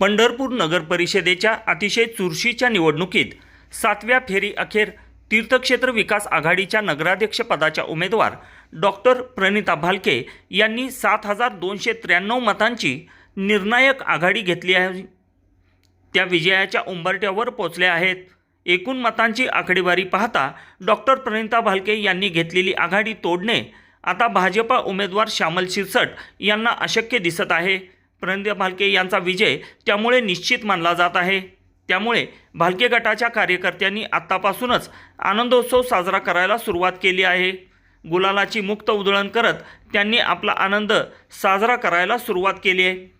पंढरपूर नगर परिषदेच्या अतिशय चुरशीच्या निवडणुकीत सातव्या फेरी अखेर तीर्थक्षेत्र विकास आघाडीच्या नगराध्यक्षपदाच्या उमेदवार डॉक्टर प्रणिता भालके यांनी सात हजार दोनशे त्र्याण्णव मतांची निर्णायक आघाडी घेतली आहे. त्या विजयाच्या उंबरट्यावर पोचल्या आहेत. एकूण मतांची आकडेवारी पाहता डॉक्टर प्रणिता भालके यांनी घेतलेली आघाडी तोडणे आता भाजपा उमेदवार श्यामल शिरसट यांना अशक्य दिसत आहे. प्रणिता भालके यांचा विजय त्यामुळे निश्चित मानला जात आहे. त्यामुळे भालके गटाच्या कार्यकर्त्यांनी आत्तापासूनच आनंदोत्सव साजरा करायला सुरुवात केली आहे. गुलालाची मुक्त उधळण करत त्यांनी आपला आनंद साजरा करायला सुरुवात केली आहे.